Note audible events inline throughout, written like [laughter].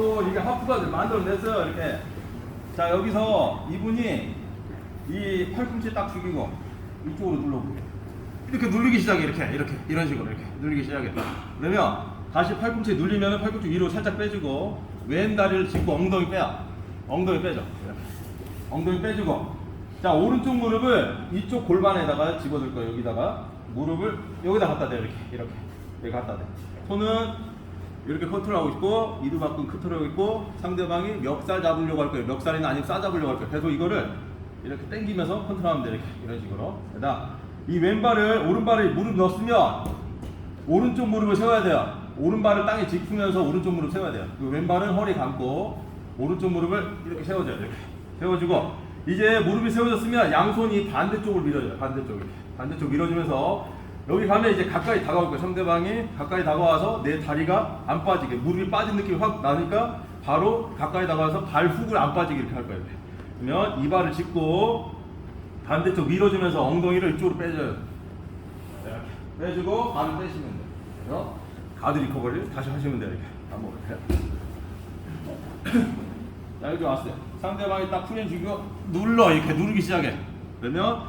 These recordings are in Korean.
또 이게 하프가 만들어냈어요 이렇게. 자 여기서 이분이 이 팔꿈치 딱 죽이고 이쪽으로 눌러보게 이렇게 누르기 시작해 이렇게 이렇게. 이런 식으로 이렇게 누르기 시작해 그러면 다시 팔꿈치 눌리면 팔꿈치 위로 살짝 빼주고 왼 다리를 짚고 엉덩이 빼야 엉덩이 이렇게. 엉덩이 빼주고. 자 오른쪽 무릎을 이쪽 골반에다가 집어들 거예요. 여기다가 무릎을 여기다 갖다 대 이렇게 이렇게. 여기 갖다 대 손은 이렇게 컨트롤하고 있고 이두박근 컨트롤하고 있고 상대방이 멱살 잡으려고 할 거예요. 멱살이나 아니면 싸 잡으려고 할 거예요. 계속 이거를 이렇게 당기면서 컨트롤하면 돼 이렇게. 이런 식으로. 그다음 이 왼발을 오른발에 무릎 넣었으면 오른쪽 무릎을 세워야 돼요. 오른발을 땅에 짚으면서 오른쪽 무릎 세워야 돼요. 그 왼발은 허리 감고 오른쪽 무릎을 이렇게 세워줘야 돼요. 이렇게. 세워주고 이제 무릎이 세워졌으면 양손이 반대쪽을 밀어줘요. 반대쪽을 반대쪽 밀어주면서 여기 가면 이제 가까이 다가올 거예요. 상대방이 가까이 다가와서 내 다리가 안 빠지게 무릎이 빠진 느낌이 확 나니까 바로 가까이 다가와서 발 훅을 안 빠지게 이렇게 할 거예요. 그러면 이 발을 짚고 반대쪽 밀어주면서 엉덩이를 이쪽으로 빼줘요. 빼주고 발을 빼시면 돼요. 가드 리커버리를 다시 하시면 돼요. 이렇게. 한번 [clears throat] 이렇게 자 여기 왔어요. 상대방이 딱 풀린 죽이고 눌러. 이렇게 누르기 시작해. 그러면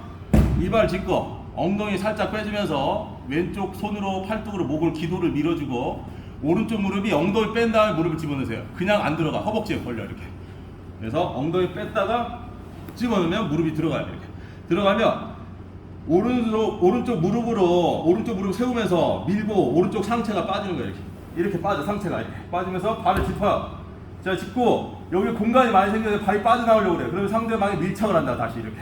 이 발 짚고 엉덩이 살짝 빼주면서 왼쪽 손으로 팔뚝으로 목을 기도를 밀어주고 오른쪽 무릎이 엉덩이 뺀 다음에 무릎을 집어넣으세요. 그냥 안 들어가. 허벅지에 걸려 이렇게. 그래서 엉덩이 뺐다가 집어넣으면 무릎이 들어가요 이렇게. 들어가면 오른쪽 오른쪽 무릎으로 오른쪽 무릎 세우면서 밀고 오른쪽 상체가 빠지는 거예요 이렇게. 이렇게 빠져 상체가 이렇게. 빠지면서 발을 짚어요. 자 짚고 여기 공간이 많이 생겨서 발이 빠져나오려고 그래요. 그러면 상대방이 밀착을 한다 다시 이렇게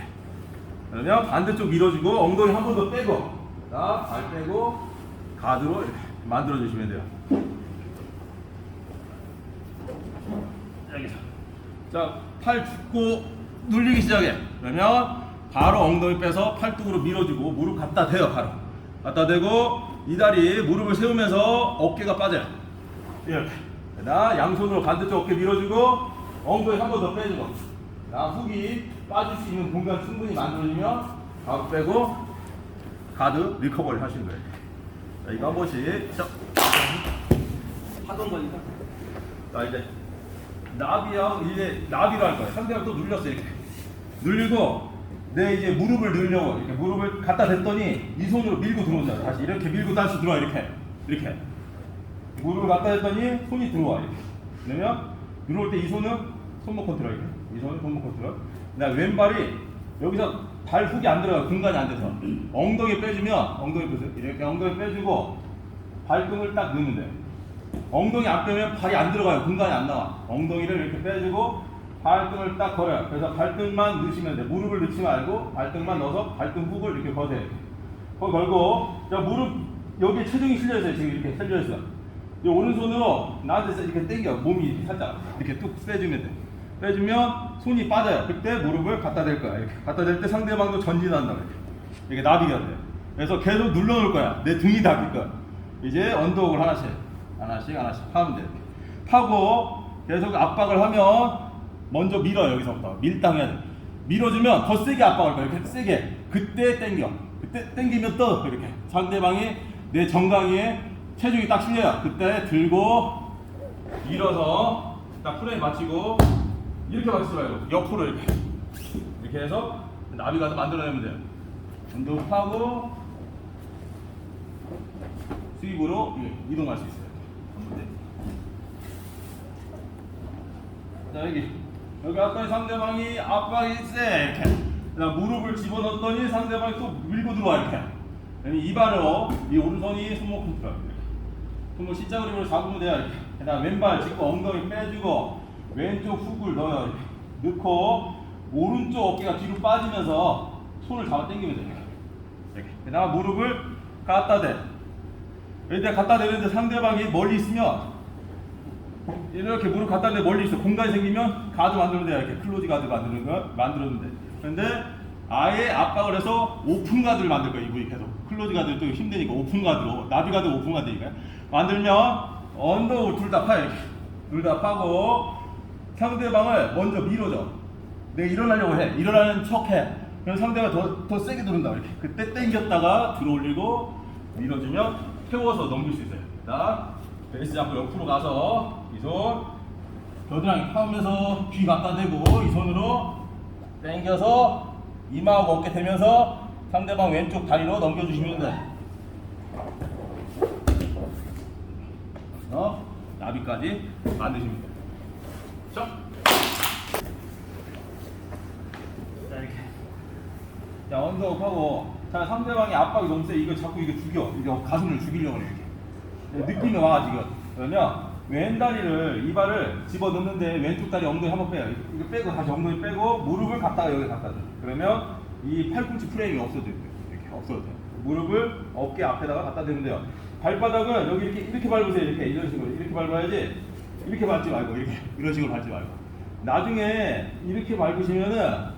그러면 반대쪽 밀어주고 엉덩이 한 번 더 빼고 자발 빼고 가드로 만들어 주시면 돼요. 자팔 짚고 눌리기 시작해. 그러면 바로 엉덩이 빼서 팔뚝으로 밀어주고 무릎 갖다 대요 바로. 갖다 대고 이 다리 무릎을 세우면서 어깨가 빠져요. 이렇게. 나 양손으로 반대쪽 어깨 밀어주고 엉덩이 한 번 더 빼주고. 나 훅이 빠질 수 있는 공간 충분히 만들어주면 바로 빼고 가드 리커버리 하시는 거예요. 자 이거 한 번씩 자, 하던 거니까 자 이제 나비랑 이제 나비로 할 거예요. 상대방 또 눌렸어 이렇게. 눌리고 내 이제 무릎을 늘려고 이렇게 무릎을 갖다 댔더니 이 손으로 밀고 들어온다 다시. 이렇게 밀고 다시 들어와 이렇게. 이렇게. 무릎을 갖다 댔더니 손이 들어와 이렇게. 그러면 들어올 때 이 손은 손목 컨트롤 이렇게. 이 손은 손목 컨트롤 그다음 왼발이 여기서 발 훅이 안 들어가 공간이 안 돼서. 엉덩이 빼주면 엉덩이 보세요 이렇게 엉덩이 빼주고 발등을 딱 넣으면 돼요 엉덩이 안 빼면 발이 안 들어가요. 공간이 안 나와. 엉덩이를 이렇게 빼주고 발등을 딱 걸어요. 그래서 발등만 넣으시면 돼요 무릎을 넣지 말고 발등만 넣어서 발등 훅을 이렇게 거세요. 거기 걸고 자 무릎 여기 체중이 실려 있어요. 지금 이렇게 실려 있어 이 오른손으로 나한테 이렇게 당겨. 몸이 살짝 이렇게 뚝 빼주면 돼 빼주면 손이 빠져요. 그때 무릎을 갖다 댈 거야. 이렇게 갖다 댈 때 상대방도 전진한다 이렇게 이게 나비가 돼 그래서 계속 눌러 놓을 거야. 내 등이 닿을 거야. 이제 언더옥을 하나씩 하나씩 하나씩 파면 돼 파고 계속 압박을 하면 먼저 밀어 여기서부터. 밀당해야 돼. 밀어주면 더 세게 압박할 거야. 이렇게 세게. 그때 당겨. 그때 당기면 또 이렇게. 상대방이 내 정강이에 체중이 딱 실려요. 그때 들고 밀어서 딱 프레임 맞추고 이렇게 맞추지 말고 옆으로 이렇게. 이렇게 해서 나비 가서 만들어내면 돼요. 운동하고 수입으로 예, 이동할 수 있어요. 자 여기. 여기 아까 상대방이 압박이 세. 이렇게. 그다음 무릎을 집어넣었더니 상대방이 또 밀고 들어와 이렇게. 이 발로 이 오른손이 손목 컨트롤 손목 십자 그림으로 잡으면 돼요 이렇게. 그다음 왼발 짚고 엉덩이 빼주고 왼쪽 훅을 넣어요. 넣고 오른쪽 어깨가 뒤로 빠지면서 손을 잡아 당기면 돼요. 이렇게. 그다음 무릎을 갖다 대. 이때 갖다 대는데 상대방이 멀리 있으면 이렇게 무릎 갖다 대 멀리 있어. 공간이 생기면 가드 만들면 돼요. 이렇게 클로즈 가드 만드는 거 만들었는데. 근데 아예 압박을 해서 오픈 가드를 만들 거예요 이분이 계속. 클로즈 가드 또 힘드니까 오픈 가드로. 나비 가드 오픈 가드니까 만들면 언더 둘다 파요 둘 다 파고 상대방을 먼저 밀어줘. 내가 일어나려고 해. 일어나는 척 해. 그럼 상대가 더, 더 세게 누른다. 이렇게. 그때 당겼다가 들어올리고 밀어주면 태워서 넘길 수 있어요. 자 베이스 잡고 옆으로 가서 이 손. 겨드랑이 파면서 귀 갖다 대고 이 손으로 당겨서 이마하고 어깨 대면서 상대방 왼쪽 다리로 넘겨주시면 돼. 어? 나비까지 돼. 자. 자 이렇게. 자 언더업 하고 자 상대방이 압박이 너무 세. 이거 자꾸 이거 죽여. 이거 가슴을 죽이려고 그래 이렇게. 느낌이 와 지금. 그러면 왼 다리를 이 발을 집어 넣는데 왼쪽 다리 엉덩이 한번 빼요. 이거 빼고 다시 엉덩이 빼고 무릎을 갖다가 여기 갖다 줘 그러면 이 팔꿈치 프레임이 없어져요. 이렇게 없어져 무릎을 어깨 앞에다가 갖다 대면 돼요. 발바닥은 여기 이렇게 이렇게 밟으세요. 이렇게. 이런 식으로. 이렇게 밟아야지 이렇게 밟지 말고 이렇게 이런 식으로 밟지 말고 나중에 이렇게 밟으시면은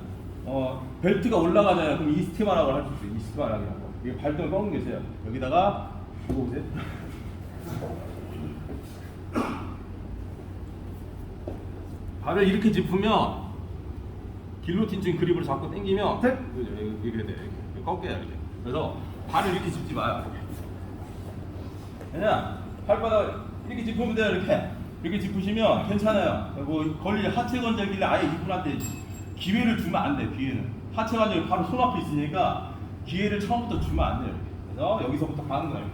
어 벨트가 올라가잖아요. 그럼 이스티마라고 할 수 있어요. 이스티마라고 이게 발등을 꺾는 게 있어요. 여기다가 이거 보세요. [coughs] 발을 이렇게 짚으면 길로틴 그립을 잡고 당기면 탭 이렇게 돼 이렇게 꺾여요 이렇게. 그래서 발을 이렇게 짚지 마요. 그냥 발바닥 이렇게 짚으면 돼요 이렇게 이렇게 짚으시면 괜찮아요. 그리고 걸릴 하체 관절길래 아예 이분한테 기회를 주면 안 돼 기회는. 하체 관절이 바로 손 앞에 있으니까 기회를 처음부터 주면 안 돼요. 그래서 여기서부터 가는 거예요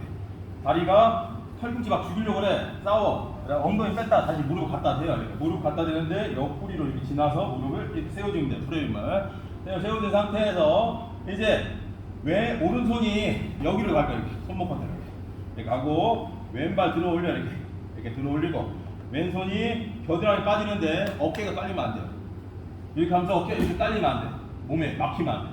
다리가 팔꿈치 막 죽이려고 그래. 싸워. 그래, 엉덩이 뺐다 다시 무릎 갖다 대요. 이렇게 무릎 갖다 대는데 옆구리로 이렇게 지나서 무릎을 이렇게 세워주면 돼요 프레임을. 세워- 세워진 상태에서 이제 왜 오른손이 여기로 갈 거예요? 이렇게 손목 컨택 이렇게. 이렇게 하고 왼발 들어 올려 이렇게. 이렇게 들어 올리고 왼손이 겨드랑이 빠지는데 어깨가 깔리면 안 돼요. 이렇게 하면서 어깨 이렇게 깔리면 안 돼. 몸에 막히면 안 돼.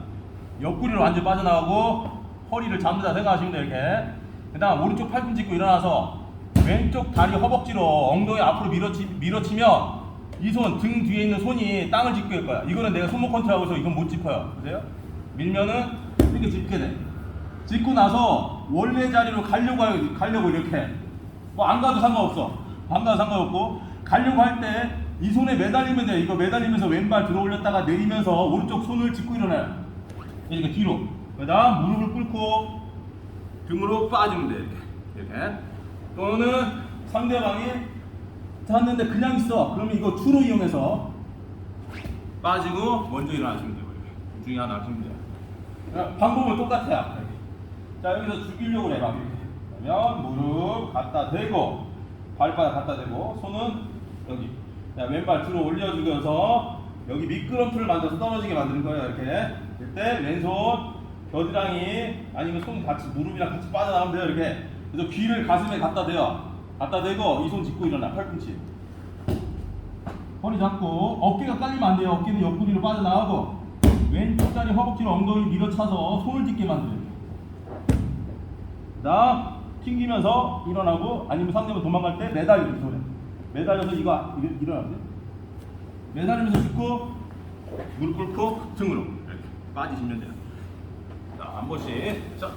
옆구리로 완전 빠져나가고 허리를 잡는다 생각하시면 돼요 이렇게. 그 다음 오른쪽 팔꿈치 짚고 일어나서 왼쪽 다리 허벅지로 엉덩이 앞으로 밀어치, 밀어치면 이 손 등 뒤에 있는 손이 땅을 짚고 있을 거야. 이거는 내가 손목 컨트롤하고 있어 이건 못 짚어요. 보세요? 밀면은 이렇게 짚게 돼. 짚고 나서 원래 자리로 가려고 하- 가려고 이렇게 뭐 안 가도 상관없어 안 가도 상관없고 가려고 할 때 이 손에 매달리면 돼 이거 매달리면서 왼발 들어 올렸다가 내리면서 오른쪽 손을 짚고 일어나요. 이렇게 뒤로. 그다음 무릎을 꿇고 등으로 빠지면 돼 이렇게. 이렇게. 또는 상대방이 잤는데 그냥 있어. 그러면 이거 추로 이용해서 빠지고 먼저 일어나시면 돼요 둘 중에 하나 하시면 돼요. 자, 방법은 똑같아요. 자 여기서 죽이려고 해 막. 이렇게. 그러면 무릎 갖다 대고 발바닥 갖다 대고 손은 여기. 자 왼발 들어 올려주면서 여기 미끄럼틀을 만들어서 떨어지게 만드는 거예요. 이렇게. 이때 왼손 겨드랑이 아니면 손 같이 무릎이랑 같이 빠져나가면 돼요. 이렇게. 그래서 귀를 가슴에 갖다 대요. 갖다 대고 이 손 짚고 일어나 팔꿈치. 허리 잡고 어깨가 깔리면 안 돼요. 어깨는 옆구리로 빠져나가고 왼쪽 다리 허벅지로 엉덩이 밀어차서 손을 짚게 만들어요. 그다음 튕기면서 일어나고 아니면 상대방 도망갈 때 매달리는 손에 매달려서 이거 일- 일어나면 돼. 매달리면서 짚고 무릎 꿇고 등으로 이렇게 빠지시면 돼요. 자, 한 번씩. 자,